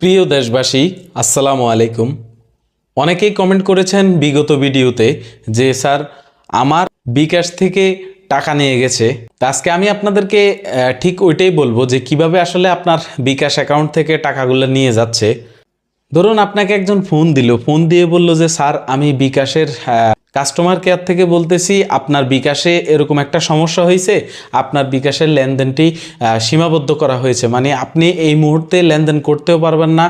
প্রিয় দেশবাসী, আসসালামু আলাইকুম। অনেকেই কমেন্ট করেছেন বিগত ভিডিওতে যে, স্যার, আমার বিকাশ থেকে টাকা নিয়ে গেছে। আজকে আমি আপনাদেরকে ঠিক ওইটাই বলব যে, কীভাবে আসলে আপনার বিকাশ অ্যাকাউন্ট থেকে টাকাগুলো নিয়ে যাচ্ছে। ধরুন, আপনাকে একজন ফোন দিল। ফোন দিয়ে বলল যে, স্যার, আমি বিকাশের কাস্টমার কেয়ার থেকে বলতেছি, আপনার বিকাশে এরকম একটা সমস্যা হয়েছে, আপনার বিকাশের লেনদেনটি সীমাবদ্ধ করা হয়েছে। মানে আপনি এই মুহূর্তে লেনদেন করতেও পারবেন না,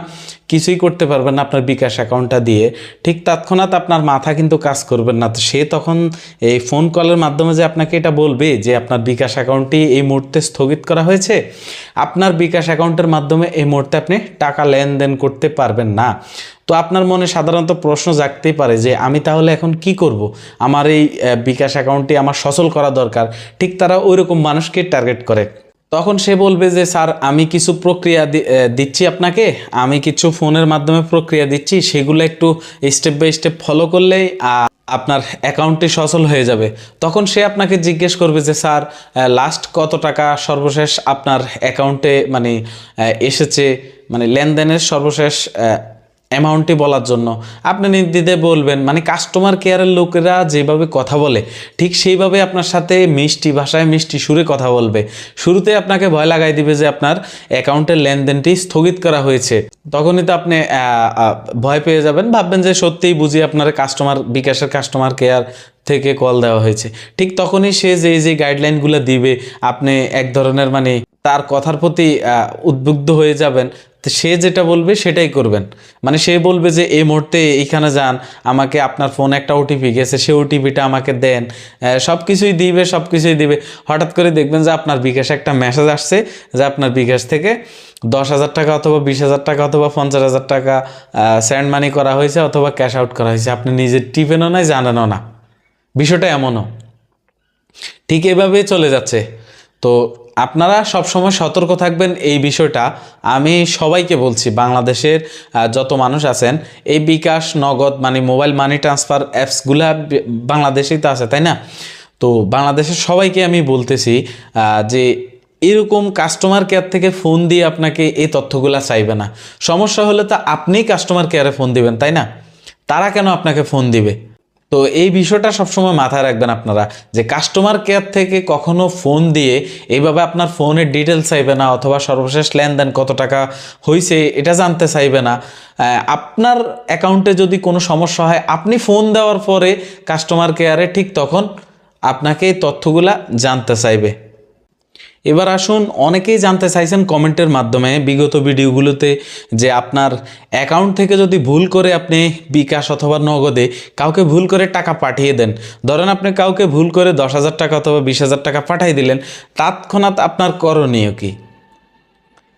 কিছুই করতে পারবেন না আপনার বিকাশ অ্যাকাউন্টটা দিয়ে। ঠিক তৎক্ষণাৎ আপনার মাথা কিন্তু কাজ করবেন না। তো সে তখন এই ফোন কলের মাধ্যমে যে আপনাকে এটা বলবে, যে আপনার বিকাশ অ্যাকাউন্টটি এই মুহূর্তে স্থগিত করা হয়েছে, আপনার বিকাশ অ্যাকাউন্টের মাধ্যমে এই মুহূর্তে আপনি টাকা লেনদেন করতে পারবেন না। তো আপনার মনে সাধারণত প্রশ্ন জাগতেই পারে যে আমি তাহলে এখন কি করব? আমার এই বিকাশ অ্যাকাউন্টটি আমার সচল করা দরকার। ঠিক তারা ওইরকম মানুষকে টার্গেট করে। তখন সে বলবে যে, স্যার, আমি কিছু প্রক্রিয়া দিচ্ছি আপনাকে। আমি কিছু ফোনের মাধ্যমে প্রক্রিয়া দিচ্ছি। সেগুলো একটু স্টেপ বাই স্টেপ ফলো করলেই আপনার অ্যাকাউন্টটি সচল হয়ে যাবে। তখন সে আপনাকে জিজ্ঞেস করবে যে, স্যার লাস্ট কত টাকা সর্বশেষ আপনার অ্যাকাউন্টে মানে এসেছে? মানে লেনদেনের সর্বশেষ অ্যামাউন্টটি বলার জন্য। আপনি নির্দিতে বলবেন মানে কাস্টমার কেয়ারের লোকেরা যেভাবে কথা বলে, ঠিক সেইভাবে আপনার সাথে মিষ্টি ভাষায় মিষ্টি সুরে কথা বলবে। শুরুতে আপনাকে ভয় লাগাই দিবে যে আপনার অ্যাকাউন্টের লেনদেনটি স্থগিত করা হয়েছে। তখনই তো আপনি ভয় পেয়ে যাবেন, ভাববেন যে সত্যিই বুঝি আপনার কাস্টমার বিকাশের কাস্টমার কেয়ার থেকে কল দেওয়া হয়েছে। ঠিক তখনই সে যে যে গাইডলাইনগুলো দিবে, আপনি এক ধরনের মানে তার কথার প্রতি উদ্বুদ্ধ হয়ে যাবেন। তো সে যেটা বলবে সেটাই করবেন। মানে সে বলবে যে, এই মুহূর্তে এইখানে যান, আমাকে আপনার ফোনে একটা ওটিপি গেছে, সে ওটিপিটা আমাকে দেন। সব কিছুই দিবে সব কিছুই দিবে। হঠাৎ করে দেখবেন যে, আপনার বিকাশে একটা মেসেজ আসছে যে, আপনার বিকাশ থেকে দশ হাজার টাকা অথবা বিশ হাজার টাকা অথবা পঞ্চাশ হাজার টাকা স্যান্ড মানি করা হয়েছে অথবা ক্যাশ আউট করা হয়েছে। আপনি নিজে টিপেনও নাই জানেনও না। বিষয়টা এমনও। ঠিক এভাবেই চলে যাচ্ছে। তো আপনারা সবসময় সতর্ক থাকবেন এই বিষয়টা। আমি সবাইকে বলছি, বাংলাদেশের যত মানুষ আছেন, এই বিকাশ, নগদ মানে মোবাইল মানি ট্রান্সফার অ্যাপসগুলা বাংলাদেশেই তো আছে, তাই না? তো বাংলাদেশের সবাইকে আমি বলতেছি যে এরকম কাস্টমার কেয়ার থেকে ফোন দিয়ে আপনাকে এই তথ্যগুলা চাইবে না। সমস্যা হলে তো আপনিই কাস্টমার কেয়ারে ফোন দিবেন, তাই না? তারা কেন আপনাকে ফোন দিবে? তো এই বিষয়টা সবসময় মাথায় রাখবেন আপনারা, যে কাস্টমার কেয়ার থেকে কখনো ফোন দিয়ে এইভাবে আপনার ফোনের ডিটেলস চাইবে না, অথবা সর্বশেষ লেনদেন কত টাকা হয়েছে এটা জানতে চাইবে না। আপনার অ্যাকাউন্টে যদি কোনো সমস্যা হয়, আপনি ফোন দেওয়ার পরে কাস্টমার কেয়ারে ঠিক তখন আপনাকে এই তথ্যগুলা জানতে চাইবে। এবার আসুন, অনেকেই জানতে চাইছেন কমেন্টের মাধ্যমে বিগত ভিডিওগুলোতে যে আপনার অ্যাকাউন্ট থেকে যদি ভুল করে আপনি বিকাশ অথবা নগদে কাউকে ভুল করে টাকা পাঠিয়ে দেন, ধরেন আপনি কাউকে ভুল করে দশ হাজার টাকা অথবা বিশ হাজার টাকা পাঠিয়ে দিলেন, তৎক্ষণাৎ আপনার করণীয় কী?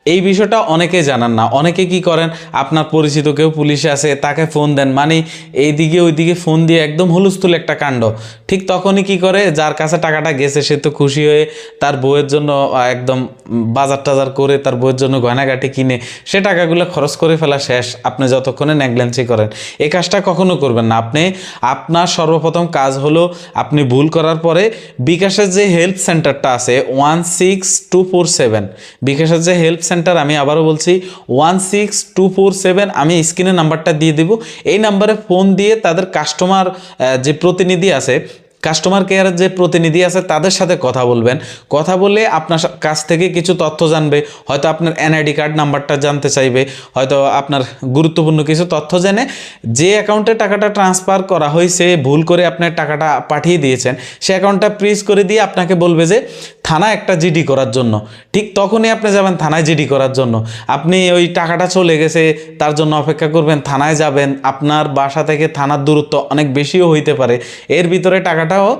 এই বিষয়টা অনেকে জানান না। অনেকে কি করেন? আপনার পরিচিত কেউ পুলিশে আছে, তাকে ফোন দেন। মানে এইদিকে ওইদিকে ফোন দিয়ে একদম হুলস্থুল একটা কাণ্ড। ঠিক তখনই কি করে? যার কাছে টাকাটা গেছে, সে তো খুশি হয়ে তার বউয়ের জন্য একদম বাজার টাজার করে তার বউয়ের জন্য গয়নাগাটি কিনে, সে টাকাগুলো খরচ করে ফেলা শেষ। আপনি যতক্ষণে নেগলেন্সি করেন। এই কাজটা কখনো করবেন না। আপনি, আপনার সর্বপ্রথম কাজ হলো আপনি ভুল করার পরে বিকাশের যে হেল্প সেন্টারটা আছে, one six two four seven, বিকাশের যে হেল্প সেন্টার আমি আবারও বলছি one six two four seven আমি স্ক্রিনে নাম্বারটা দিয়ে দেব। এই নাম্বারে ফোন দিয়ে তাদের কাস্টমার যে প্রতিনিধি আছে কাস্টমার কেয়ারের যে প্রতিনিধি আছে, তাদের সাথে কথা বলবেন। কথা বলে আপনার কাছ থেকে কিছু তথ্য জানবে। হয়তো আপনার এনআইডি কার্ড নাম্বারটা জানতে চাইবে। হয়তো আপনার গুরুত্বপূর্ণ কিছু তথ্য জেনে যে অ্যাকাউন্টে টাকাটা ট্রান্সফার করা হয়েছে, ভুল করে আপনার টাকাটা পাঠিয়ে দিয়েছেন, সে অ্যাকাউন্টটা ফ্রিজ করে দিয়ে আপনাকে বলবে যে থানায় একটা জিডি করার জন্য। ঠিক তখনই আপনি যাবেন থানায় জিডি করার জন্য। আপনি ওই টাকাটা চলে গেছে, তার জন্য অপেক্ষা করবেন, থানায় যাবেন। আপনার বাসা থেকে থানার দূরত্ব অনেক বেশিও হইতে পারে। এর ভিতরে টাকাটাও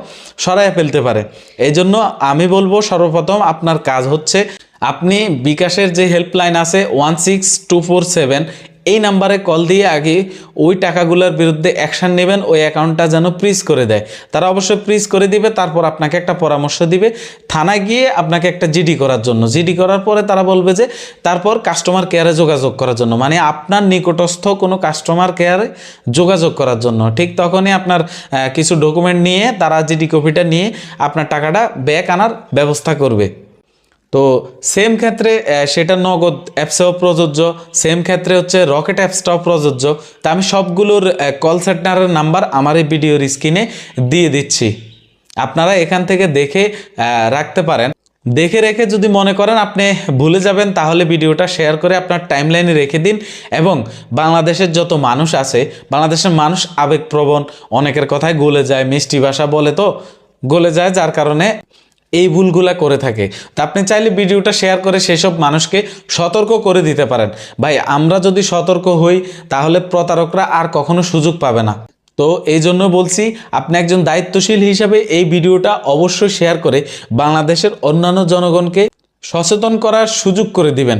সরায় ফেলতে পারে। এই জন্য আমি বলব সর্বপ্রথম আপনার কাজ হচ্ছে, আপনি বিকাশের যে হেল্পলাইন আছে one six two four seven এই নাম্বারে কল দিয়ে আগে ওই টাকাগুলোর বিরুদ্ধে অ্যাকশন নেবেন, ওই অ্যাকাউন্টটা যেন ফ্রিজ করে দেয়। তারা অবশ্যই ফ্রিজ করে দিবে, তারপর আপনাকে একটা পরামর্শ দিবে। থানায় গিয়ে আপনাকে একটা জিডি করার জন্য। জিডি করার পরে তারা বলবে যে, তারপর কাস্টমার কেয়ারে যোগাযোগ করার জন্য। মানে আপনার নিকটস্থ কোনো কাস্টমার কেয়ারে যোগাযোগ করার জন্য। ঠিক তখনই আপনার কিছু ডকুমেন্ট নিয়ে, তারা জিডি কপিটা নিয়ে আপনার টাকাটা ব্যাক আনার ব্যবস্থা করবে। তো সেম ক্ষেত্রে সেটা নগদ অ্যাপসেও প্রযোজ্য সেম ক্ষেত্রে হচ্ছে রকেট অ্যাপসটাও প্রযোজ্য। তা আমি সবগুলোর কল সেন্টারের নাম্বার আমার এই ভিডিওর স্ক্রিনে দিয়ে দিচ্ছি। আপনারা এখান থেকে দেখে রাখতে পারেন। দেখে রেখে যদি মনে করেন আপনি ভুলে যাবেন, তাহলে ভিডিওটা শেয়ার করে আপনার টাইমলাইনে রেখে দিন এবং বাংলাদেশের যত মানুষ আছে, বাংলাদেশের মানুষ আবেগপ্রবণ, অনেকের কথায় গলে যায়, মিষ্টি ভাষা বলে তো গলে যায়, যার কারণে এই ভুলগুলা করে থাকে। তো আপনি চাইলে ভিডিওটা শেয়ার করে সেসব মানুষকে সতর্ক করে দিতে পারেন। ভাই, আমরা যদি সতর্ক হই, তাহলে প্রতারকরা আর কখনো সুযোগ পাবে না। তো এই জন্য বলছি, আপনি একজন দায়িত্বশীল হিসাবে এই ভিডিওটা অবশ্যই শেয়ার করে বাংলাদেশের অন্যান্য জনগণকে সচেতন করার সুযোগ করে দিবেন।